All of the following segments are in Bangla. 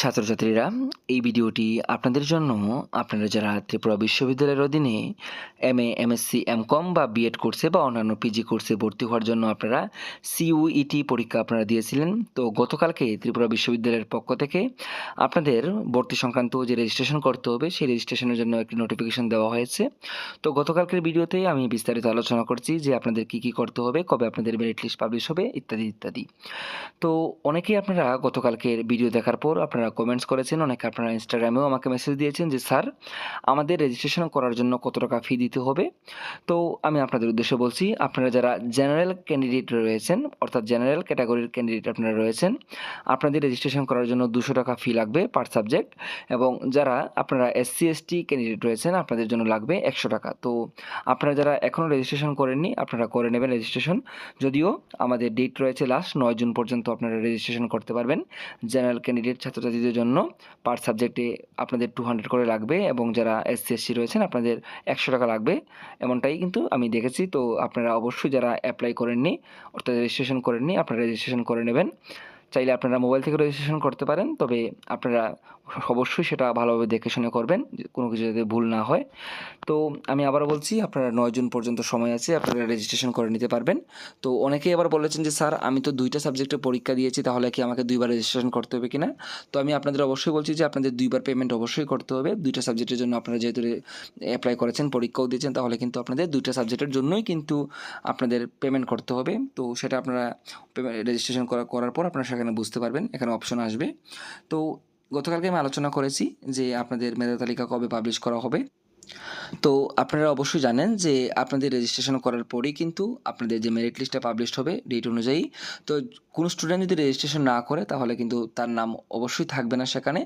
ছাত্রছাত্রীরা, এই ভিডিওটি আপনাদের জন্য। আপনারা যারা ত্রিপুরা বিশ্ববিদ্যালয়ের অধীনে এম এ এমএসসি, এমকম বা বিএড কোর্সে বা অন্যান্য পিজি কোর্সে ভর্তি হওয়ার জন্য আপনারা সিইউইটি পরীক্ষা আপনারা দিয়েছিলেন, তো গতকালকে ত্রিপুরা বিশ্ববিদ্যালয়ের পক্ষ থেকে আপনাদের ভর্তি সংক্রান্ত যে রেজিস্ট্রেশন করতে হবে, সেই রেজিস্ট্রেশনের জন্য একটি নোটিফিকেশন দেওয়া হয়েছে। তো গতকালকের ভিডিওতে আমি বিস্তারিত আলোচনা করছি যে আপনাদের কি কি করতে হবে, কবে আপনাদের মেরিট লিস্ট পাবলিশ হবে, ইত্যাদি ইত্যাদি। তো অনেকেই আপনারা গতকালকের ভিডিও দেখার পর আপনারা কমেন্টস করেছেন। অনেকে আপনারা ইনস্টাগ্রামেও আমাকে মেসেজ দিয়েছেন যে, স্যার, আমাদের রেজিস্ট্রেশন করার জন্য কত টাকা ফি দিতে হবে? তো আমি আপনাদের উদ্দেশ্যে বলছি, আপনারা যারা জেনারেল ক্যান্ডিডেট রয়েছেন, অর্থাৎ জেনারেল ক্যাটাগরির ক্যান্ডিডেট আপনারা রয়েছেন, আপনাদের রেজিস্ট্রেশন করার জন্য দুশো টাকা ফি লাগবে পার সাবজেক্ট এবং যারা আপনারা এসসি এসটি ক্যান্ডিডেট রয়েছেন, আপনাদের জন্য লাগবে একশো টাকা। তো আপনারা যারা এখনও রেজিস্ট্রেশন করেননি, আপনারা করে নেবেন রেজিস্ট্রেশন যদিও আমাদের ডেট রয়েছে লাস্ট নয় জুন পর্যন্ত আপনারা রেজিস্ট্রেশন করতে পারবেন। জেনারেল ক্যান্ডিডেট ছাত্রছাত্রীদের জন্য পার সাবজেক্টে আপনাদের টু হান্ড্রেড করে লাগবে এবং যারা এস সি রয়েছেন আপনাদের একশো টাকা লাগবে। এমনটাই কিন্তু আমি দেখেছি। তো আপনারা অবশ্যই যারা অ্যাপ্লাই করেননি অর্থাৎ রেজিস্ট্রেশন করেননি আপনারা রেজিস্ট্রেশন করে নেবেন। চাইলে আপনারা মোবাইল থেকে রেজিস্ট্রেশন করতে পারেন, তবে আপনারা অবশ্যই সেটা ভালোভাবে দেখে শুনে করবেন কোনো কিছু যাতে ভুল না হয়। তো আমি আবারও বলছি, আপনারা নয় জুন পর্যন্ত সময় আছে, আপনারা রেজিস্ট্রেশন করে নিতে পারবেন। তো অনেকেই আবার বলেছেন যে, স্যার, আমি তো দুইটা সাবজেক্টে পরীক্ষা দিয়েছি, তাহলে কি আমাকে দুইবার রেজিস্ট্রেশন করতে হবে কিনা? তো আমি আপনাদের অবশ্যই বলছি যে, আপনাদের দুইবার পেমেন্ট অবশ্যই করতে হবে। দুইটা সাবজেক্টের জন্য আপনারা যেহেতু অ্যাপ্লাই করেছেন, পরীক্ষাও দিয়েছেন, তাহলে কিন্তু আপনাদের দুইটা সাবজেক্টের জন্যই কিন্তু আপনাদের পেমেন্ট করতে হবে। তো সেটা আপনারা রেজিস্ট্রেশন করা, করার পর আপনারা সেখানে বুঝতে পারবেন, এখানে অপশন আসবে। তো গতকালকে আমি আলোচনা করেছি যে আপনাদের মেধা তালিকা কবে পাবলিশ করা হবে। তো আপনারা অবশ্যই জানেন যে আপনাদের রেজিস্ট্রেশন করার পরেই কিন্তু আপনাদের যে মেরিট লিস্টটা পাবলিশ হবে ডেট অনুযায়ী। তো কোনো স্টুডেন্ট যদি রেজিস্ট্রেশন না করে, তাহলে কিন্তু তার নাম অবশ্যই থাকবে না সেখানে।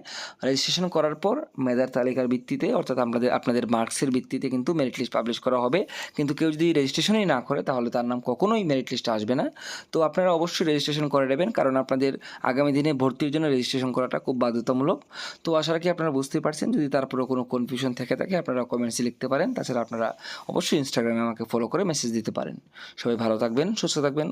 রেজিস্ট্রেশন করার পর মেধার তালিকার ভিত্তিতে, অর্থাৎ আপনাদের আপনাদের মার্কসের ভিত্তিতে কিন্তু মেরিট লিস্ট পাবলিশ করা হবে। কিন্তু কেউ যদি রেজিস্ট্রেশনই না করে, তাহলে তার নাম কখনোই মেরিট লিস্টে আসবে না। তো আপনারা অবশ্যই রেজিস্ট্রেশন করে নেবেন, কারণ আপনাদের আগামী দিনে ভর্তির জন্য রেজিস্ট্রেশন করাটা খুব বাধ্যতামূলক। তো আশা রাখি আপনারা বুঝতেই পারছেন। যদি তারপরে কোনো কনফিউশন থেকে থাকে, আপনারা কমেন্টসে লিখতে পারেন। তাছাড়া আপনারা অবশ্যই ইনস্টাগ্রামে আমাকে ফলো করে মেসেজ দিতে পারেন। সবাই ভালো থাকবেন, সুস্থ থাকবেন।